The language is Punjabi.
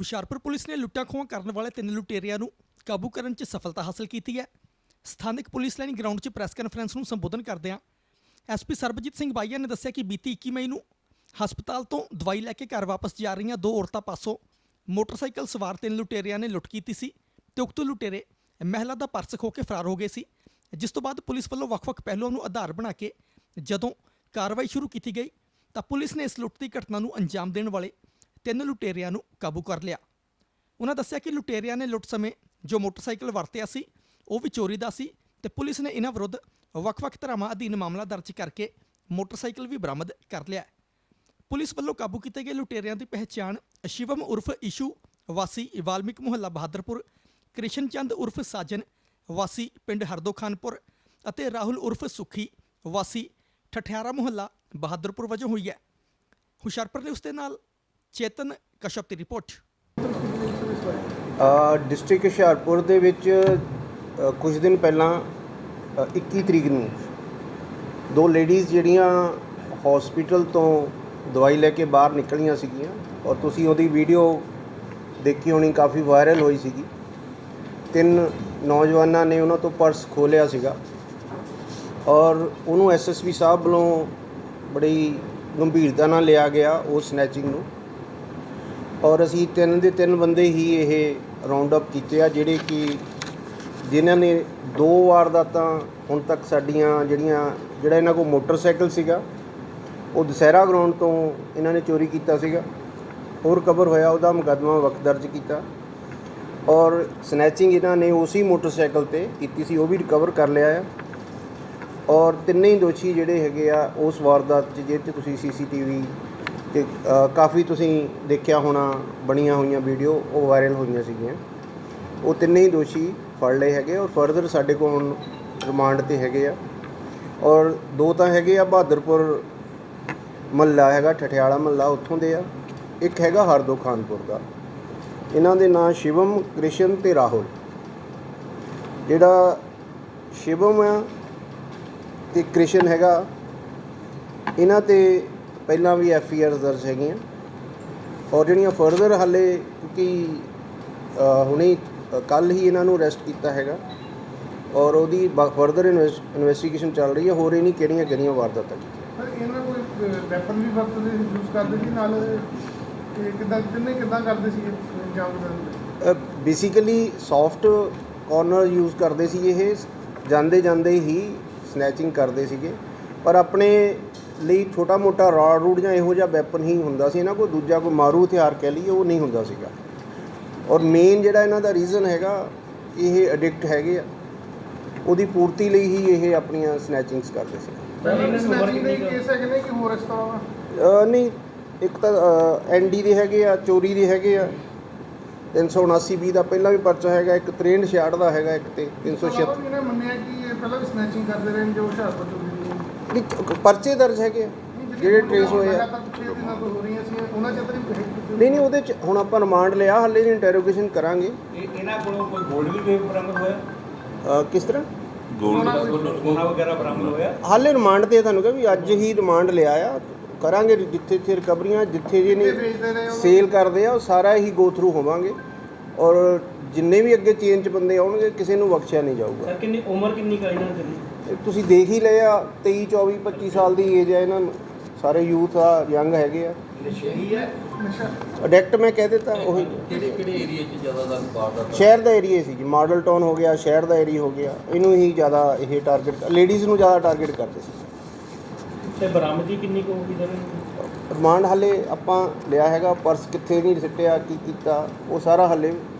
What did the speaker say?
ਹੁਸ਼ਿਆਰਪੁਰ ਪੁਲਿਸ ਨੇ ਲੁੱਟਾਂ ਖੋਹਾਂ ਕਰਨ ਵਾਲੇ ਤਿੰਨ ਲੁਟੇਰਿਆਂ ਨੂੰ ਕਾਬੂ ਕਰਨ 'ਚ ਸਫਲਤਾ ਹਾਸਲ ਕੀਤੀ ਹੈ। ਸਥਾਨਕ ਪੁਲਿਸ ਲਾਈਨ ਗਰਾਊਂਡ 'ਚ ਪ੍ਰੈਸ ਕਾਨਫਰੰਸ ਨੂੰ ਸੰਬੋਧਨ ਕਰਦਿਆਂ ਐਸਪੀ ਸਰਬਜੀਤ ਸਿੰਘ ਬਾਈਆ ਨੇ ਦੱਸਿਆ ਕਿ ਬੀਤੀ 21 ਮਈ ਨੂੰ ਹਸਪਤਾਲ ਤੋਂ ਦਵਾਈ ਲੈ ਕੇ ਘਰ ਵਾਪਸ ਜਾ ਰਹੀਆਂ ਦੋ ਔਰਤਾਂ ਪਾਸੋਂ ਮੋਟਰਸਾਈਕਲ ਸਵਾਰ ਤਿੰਨ ਲੁਟੇਰਿਆਂ ਨੇ ਲੁੱਟ ਕੀਤੀ ਸੀ। ਤੇ ਉਕਤ ਲੁਟੇਰੇ ਮਹਿਲਾ ਦਾ ਪਰਸ ਖੋ ਕੇ ਫਰਾਰ ਹੋ ਗਏ ਸੀ। ਜਿਸ ਤੋਂ ਬਾਅਦ ਪੁਲਿਸ ਵੱਲੋਂ ਵੱਖ-ਵੱਖ ਪਹਿਲੂਆਂ ਨੂੰ ਆਧਾਰ ਬਣਾ ਕੇ ਜਦੋਂ ਕਾਰਵਾਈ ਸ਼ੁਰੂ ਕੀਤੀ ਗਈ ਤਾਂ ਪੁਲਿਸ ਨੇ ਇਸ ਲੁੱਟ ਦੀ ਘਟਨਾ ਨੂੰ ਅੰਜਾਮ ਦੇਣ ਵਾਲੇ ਤਿੰਨ ਲੁਟੇਰਿਆਂ ਨੂੰ ਕਾਬੂ ਕਰ ਲਿਆ। ਉਹਨਾਂ ਦੱਸਿਆ ਕਿ ਲੁਟੇਰਿਆਂ ਨੇ ਲੁੱਟ ਸਮੇਂ ਜੋ ਮੋਟਰਸਾਈਕਲ ਵਰਤਿਆ ਸੀ, ਉਹ ਵੀ ਚੋਰੀ ਦਾ ਸੀ ਤੇ ਪੁਲਿਸ ਨੇ ਇਹਨਾਂ ਵਿਰੁੱਧ ਵੱਖ-ਵੱਖ ਧਾਰਾਵਾਂ ਅਧੀਨ ਮਾਮਲਾ ਦਰਜ ਕਰਕੇ ਮੋਟਰਸਾਈਕਲ ਵੀ ਬਰਾਮਦ ਕਰ ਲਿਆ ਪੁਲਿਸ ਵੱਲੋਂ ਕਾਬੂ ਕੀਤੇ ਗਏ ਲੁਟੇਰਿਆਂ ਦੀ ਪਹਿਚਾਣ ਸ਼ਿਵਮ ਉਰਫ ਇਸ਼ੂ ਵਾਸੀ ਵਾਲਮੀਕ ਮੁਹੱਲਾ ਬਹਾਦਰਪੁਰ ਕ੍ਰਿਸ਼ਨ ਚੰਦ ਉਰਫ ਸਾਜਨ, ਵਾਸੀ ਪਿੰਡ ਹਰਦੋ ਖਾਨਪੁਰ ਅਤੇ ਰਾਹੁਲ ਉਰਫ ਸੁਖੀ, ਵਾਸੀ ਠਠਿਆਰਾ ਮੁਹੱਲਾ ਬਹਾਦਰਪੁਰ ਵਜੋਂ ਹੋਈ ਹੈ। ਹੁਸ਼ਿਆਰਪੁਰ ਨੇ ਉਸ ਦੇ ਨਾਲ ਚੇਤਨ ਕਸ਼ਪ ਦੀ ਰਿਪੋਰਟ। ਡਿਸਟ੍ਰਿਕਟ ਹੁਸ਼ਿਆਰਪੁਰ ਦੇ ਵਿੱਚ ਅ, ਕੁਝ ਦਿਨ ਪਹਿਲਾਂ ਅ, 21 ਤਰੀਕ ਨੂੰ ਦੋ ਲੇਡੀਜ਼ ਜਿਹੜੀਆਂ ਹਸਪੀਟਲ ਤੋਂ ਦਵਾਈ ਲੈ ਕੇ ਬਾਹਰ ਨਿਕਲੀਆਂ ਸੀਗੀਆਂ ਔਰ ਤੁਸੀਂ ਉਹਦੀ ਵੀਡੀਓ ਦੇਖੀ ਹੋਣੀ ਕਾਫੀ ਵਾਇਰਲ ਹੋਈ ਸੀਗੀ। ਤਿੰਨ ਨੌਜਵਾਨਾਂ ਨੇ ਉਹਨਾਂ ਤੋਂ ਪਰਸ ਖੋਲਿਆ ਸੀਗਾ ਔਰ ਉਹਨੂੰ ਐਸਐਸਪੀ ਸਾਹਿਬ ਵੱਲੋਂ ਬੜੀ ਗੰਭੀਰਤਾ ਨਾਲ ਲਿਆ ਗਿਆ ਉਹ ਸਨੈਚਿੰਗ ਨੂੰ। ਔਰ ਅਸੀਂ ਤਿੰਨ ਦੇ ਤਿੰਨ ਬੰਦੇ ਹੀ ਇਹ ਰਾਉਂਡ ਅਪ ਕੀਤੇ ਆ, ਜਿਹੜੇ ਕਿ ਜਿਨ੍ਹਾਂ ਨੇ ਦੋ ਵਾਰਦਾਤਾਂ ਹੁਣ ਤੱਕ ਸਾਡੀਆਂ ਜਿਹੜੀਆਂ, ਜਿਹੜਾ ਇਹਨਾਂ ਕੋਲ ਮੋਟਰਸਾਈਕਲ ਸੀਗਾ, ਉਹ ਦੁਸਹਿਰਾ ਗਰਾਊਂਡ ਤੋਂ ਇਹਨਾਂ ਨੇ ਚੋਰੀ ਕੀਤਾ ਸੀਗਾ। ਹੋਰ ਕਵਰ ਹੋਇਆ, ਉਹਦਾ ਮੁਕੱਦਮਾ ਵਕਤ ਦਰਜ ਕੀਤਾ। ਔਰ ਸਨੈਚਿੰਗ ਇਹਨਾਂ ਨੇ ਉਸੇ ਮੋਟਰਸਾਈਕਲ ਤੇ ਕੀਤੀ ਸੀ, ਉਹ ਵੀ ਰਿਕਵਰ ਕਰ ਲਿਆ ਆ। ਔਰ ਤਿੰਨੇ ਹੀ ਦੋਸ਼ੀ ਜਿਹੜੇ ਹੈਗੇ ਆ, ਉਸ ਵਾਰਦਾਤ 'ਚ ਜਿਹਦੇ 'ਚ ਤੁਸੀਂ ਸੀਸੀਟੀਵੀ ਤੇ ਕਾਫੀ ਤੁਸੀਂ ਦੇਖਿਆ ਹੋਣਾ, ਬਣੀਆਂ ਹੋਈਆਂ ਵੀਡੀਓ, ਉਹ ਵਾਇਰਲ ਹੋਈਆਂ ਸੀਗੀਆਂ। ਉਹ ਤਿੰਨੇ ਹੀ ਦੋਸ਼ੀ ਫੜ ਲਏ ਹੈਗੇ ਔਰ ਫਰਦਰ ਸਾਡੇ ਕੋਲ ਹੁਣ ਰਿਮਾਂਡ ਤੇ ਹੈਗੇ ਆ। ਔਰ ਦੋ ਤਾਂ ਹੈਗੇ ਆ ਬਹਾਦਰਪੁਰ ਮਹੱਲਾ ਹੈਗਾ, ਠਠਿਆਲਾ ਮਹੱਲਾ ਉੱਥੋਂ ਦੇ ਆ। ਇੱਕ ਹੈਗਾ ਹਰਦੋ ਖਾਨਪੁਰ ਦਾ। ਇਹਨਾਂ ਦੇ ਨਾਂ ਸ਼ਿਵਮ, ਕ੍ਰਿਸ਼ਨ ਤੇ ਰਾਹੁਲ। ਜਿਹੜਾ ਸ਼ਿਵਮ ਆ ਤੇ ਕ੍ਰਿਸ਼ਨ ਹੈਗਾ, ਇਹਨਾਂ ਤੇ ਪਹਿਲਾਂ ਵੀ ਐਫ ਆਈ ਆਰ ਦਰਜ ਹੈਗੀਆਂ। ਔਰ ਜਿਹੜੀਆਂ ਫਰਦਰ ਹਾਲੇ ਕਿਉਂਕਿ ਹੁਣੇ ਕੱਲ ਹੀ ਇਹਨਾਂ ਨੂੰ ਅਰੈਸਟ ਕੀਤਾ ਹੈਗਾ। ਔਰ ਉਹਦੀ ਫਰਦਰ ਇਨਵੈਸਟੀਗੇਸ਼ਨ ਚੱਲ ਰਹੀ ਹੈ। ਹੋਰ ਇਹ ਨਹੀਂ ਕਿਹੜੀਆਂ ਕਿਹੜੀਆਂ ਵਾਰਦਾਤਾਂ ਕੀਤੀਆਂ। ਸਰ ਇਹਨਾਂ ਕੋਈ ਵੈਪਨ ਵੀ ਵਰਤਦੇ ਯੂਜ਼ ਕਰਦੇ ਸੀ ਨਾਲ ਕਿਦਾਂ ਕਿੰਨੇ ਕਿਦਾਂ ਕਰਦੇ ਸੀ ਦਿੰਦੇ ਬੇਸਿਕਲੀ ਸੌਫਟ ਕਾਰਨਰ ਯੂਜ਼ ਕਰਦੇ ਸੀ ਇਹ। ਜਾਂਦੇ ਜਾਂਦੇ ਹੀ ਸਨੈਚਿੰਗ ਕਰਦੇ ਸੀਗੇ। ਪਰ ਆਪਣੇ ਲਈ ਛੋਟਾ ਮੋਟਾ ਰਾਡ ਰੂਡ ਜਾਂ ਇਹੋ ਜਿਹਾ ਵੈਪਨ ਹੀ ਹੁੰਦਾ ਸੀ ਇਹਨਾਂ ਕੋਲ ਦੂਜਾ ਕੋਈ ਮਾਰੂ ਹਥਿਆਰ ਕਹਿ ਲਈਏ ਉਹ ਨਹੀਂ ਹੁੰਦਾ ਸੀਗਾ। ਔਰ ਮੇਨ ਜਿਹੜਾ ਇਹਨਾਂ ਦਾ ਰੀਜ਼ਨ ਹੈਗਾ ਇਹ ਐਡਿਕਟ ਹੈਗੇ ਆ। ਉਹਦੀ ਪੂਰਤੀ ਲਈ ਹੀ ਇਹ ਆਪਣੀਆਂ ਸਨੈਚਿੰਗਸ ਕਰਦੇ ਸੀ। ਪਹਿਲਾਂ ਵੀ ਸਨੈਚਿੰਗ ਦੇ ਕੇਸ ਹੈਗੇ ਨੇ ਕਿ ਹੋਰ ਇਸ ਤਰ੍ਹਾਂ ਵਾ? ਅ, ਨਹੀਂ ਇੱਕ ਤਾਂ ਐਨਡੀ ਦੇ ਹੈਗੇ ਆ ਚੋਰੀ ਦੇ ਹੈਗੇ ਆ। 379 ਬੀ ਦਾ ਪਹਿਲਾਂ ਵੀ ਪਰਚਾ ਹੈਗਾ ਇੱਕ 63 66 ਦਾ ਹੈਗਾ ਇੱਕ ਤੇ 376 ਵੀ ਇਹਨੇ ਮੰਨਿਆ ਕਿ ਇਹ ਪਹਿਲਾਂ ਵੀ ਸਨੈਚਿੰਗ ਕਰਦੇ ਰਹੇ ਨੇ ਜੋ ਹੁਸ਼ਿਆਰਪੁਰ ਤੋਂ ਨਹੀਂ ਪਰਚੇ ਦਰਜ ਹੈਗੇ ਆ ਜਿਹੜੇ ਟ੍ਰੇਸ ਹੋਏ ਆ। ਨਹੀਂ ਨਹੀਂ ਉਹਦੇ ਚ ਹੁਣ ਆਪਾਂ ਰਿਮਾਂਡ ਲਿਆ ਹਾਲੇ ਦੀ ਇੰਟਰੋਗੇਸ਼ਨ ਕਰਾਂਗੇ। ਇਹ ਇਹਨਾਂ ਕੋਲੋਂ ਕੋਈ ਗੋਲਡ ਵੀ ਬਰਾਮਦ ਹੋਇਆ? ਅ, ਕਿਸ ਤਰ੍ਹਾਂ? ਸੋਨਾ ਵਗੈਰਾ ਬਰਾਮਦ ਹੋਇਆ? ਹਾਲੇ ਰਿਮਾਂਡ ਤੇ ਤੁਹਾਨੂੰ ਕਿਹਾ ਵੀ ਅੱਜ ਹੀ ਰਿਮਾਂਡ ਲਿਆ ਆ। ਕਰਾਂਗੇ ਜਿੱਥੇ ਜਿੱਥੇ ਰਿਕਵਰੀਆਂ ਜਿੱਥੇ ਜੇ ਨੇ ਸੇਲ ਕਰਦੇ ਆ ਉਹ ਸਾਰਾ ਹੀ ਗੋ ਥਰੂ ਹੋਵਾਂਗੇ। ਔਰ ਜਿੰਨੇ ਵੀ ਅੱਗੇ ਚੇਨ ਚ ਬੰਦੇ ਆਉਣਗੇ ਕਿਸੇ ਨੂੰ ਬਖਸ਼ਿਆ ਨਹੀਂ ਜਾਊਗਾ। ਸਰ ਕਿੰਨੀ ਉਮਰ ਕਿੰਨੀ ਕਾਈ ਨਾ ਤੇਰੀ ਇਹ ਤੁਸੀਂ ਦੇਖ ਹੀ ਲਏ ਆ 23 24 25 ਸਾਲ ਦੀ ਏਜ ਹੈ ਇਹਨਾਂ ਨੂੰ। ਸਾਰੇ ਯੂਥ ਆ ਯੰਗ ਹੈਗੇ ਆ। ਨਸ਼ਈ ਹੈ? ਨਸ਼ਾ। ਅਡੈਕਟ ਮੈਂ ਕਹਿ ਦਿੱਤਾ ਉਹੀ। ਕਿਹੜੇ ਕਿਹੜੇ ਏਰੀਆ 'ਚ ਜ਼ਿਆਦਾਤਰ ਵਾਰਦਾਤ ਸ਼ਹਿਰ ਦਾ ਏਰੀਆ ਸੀ ਜੀ ਮਾਡਲ ਟਾਊਨ ਹੋ ਗਿਆ ਸ਼ਹਿਰ ਦਾ ਏਰੀਆ ਹੋ ਗਿਆ। ਇਹਨੂੰ ਹੀ ਜ਼ਿਆਦਾ ਇਹ ਟਾਰਗੇਟ ਲੇਡੀਜ਼ ਨੂੰ ਜ਼ਿਆਦਾ ਟਾਰਗੇਟ ਕਰਦੇ ਸੀ। ਤੇ ਬਰਾਮਦੀ ਕਿੰਨੀ ਕੁ ਹੋਊਗੀ ਸਰ? ਰਿਮਾਂਡ ਹਲੇ ਆਪਾਂ ਲਿਆ ਹੈਗਾ ਪਰਸ ਕਿੱਥੇ ਨਹੀਂ ਸਿੱਟਿਆ ਕੀ ਕੀਤਾ ਉਹ ਸਾਰਾ ਹਲੇ